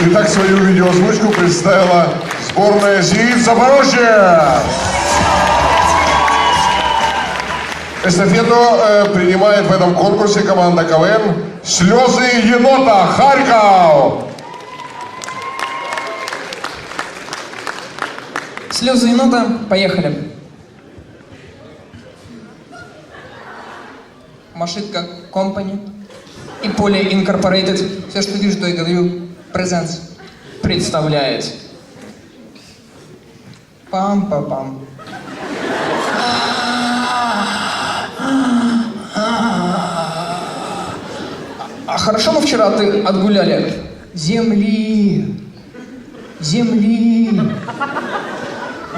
Итак, свою видеоозвучку представила сборная ЗИИФ Запорожье. Эстафету э, принимает в этом конкурсе команда КВН «Слезы енота» Харьков. Слезы енота, поехали. Машитка Company и Поле Incorporated. Все, что вижу, то и говорю. Presents представляет. Пам-па-пам. А хорошо мы вчера ты отгуляли? Земли, земли,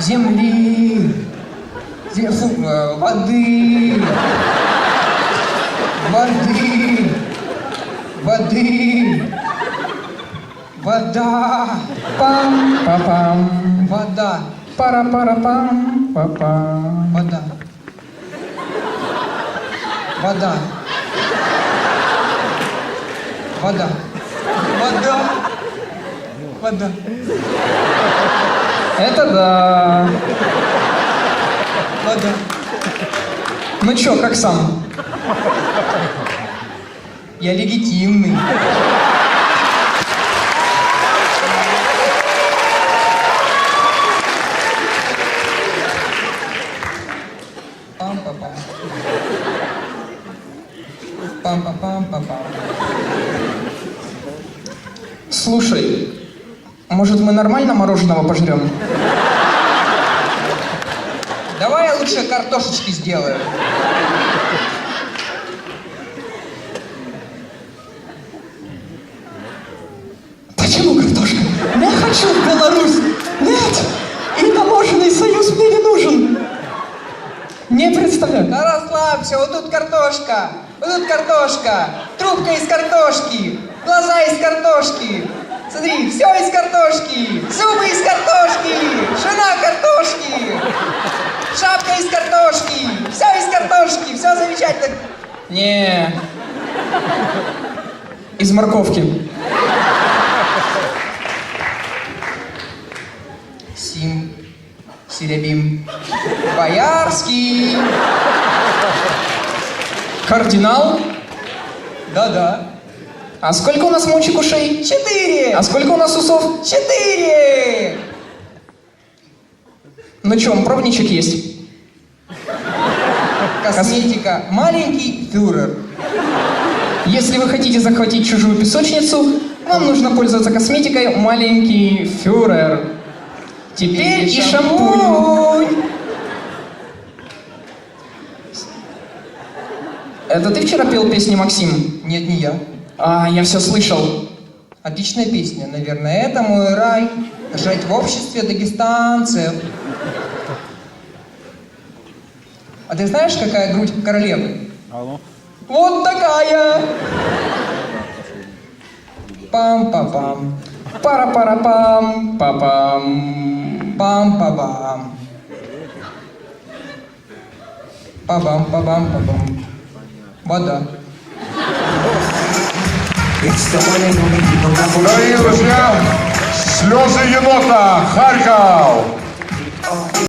земли, зе- фу, э, воды, воды, воды, вода, пам, пам, вода, пара, пара, пам, пам, вода, вода, вода, вода, вода. Это да. Вода. Ну чё, как сам? Я легитимный. Пам-па-пам. Пам-па-пам-па-пам. Слушай, может мы нормально мороженого пожрем? Давай я лучше картошечки сделаю. Почему картошка? Я хочу в Беларусь. Нет, и таможенный союз мне не нужен. Не представляю. Расслабься, вот тут картошка, вот тут картошка, трубка из картошки, глаза из картошки. Смотри, все из картошки, зубы из картошки, жена картошки, шапка из картошки, все из картошки, все замечательно. Не. Из морковки. Сим, Серебим, Боярский. Кардинал? Да-да. А сколько у нас мочек ушей? Четыре. А сколько у нас усов? Четыре. Ну чё, пробничек есть? Косметика. Маленький фюрер. Если вы хотите захватить чужую песочницу, вам нужно пользоваться косметикой «Маленький фюрер». Теперь и шампунь. Это ты вчера пел песни Максим? Нет, не я. А, я все слышал. Отличная песня, наверное. Это мой рай. Жить в обществе дагестанцев. А ты знаешь, какая грудь королевы? Вот такая. Пам-па-пам. Пара-пара-пам. Па-пам. Пам-па-пам. Па-бам-па-бам-па-бам. Вода. Дорогие друзья, слезы енота, Харьков!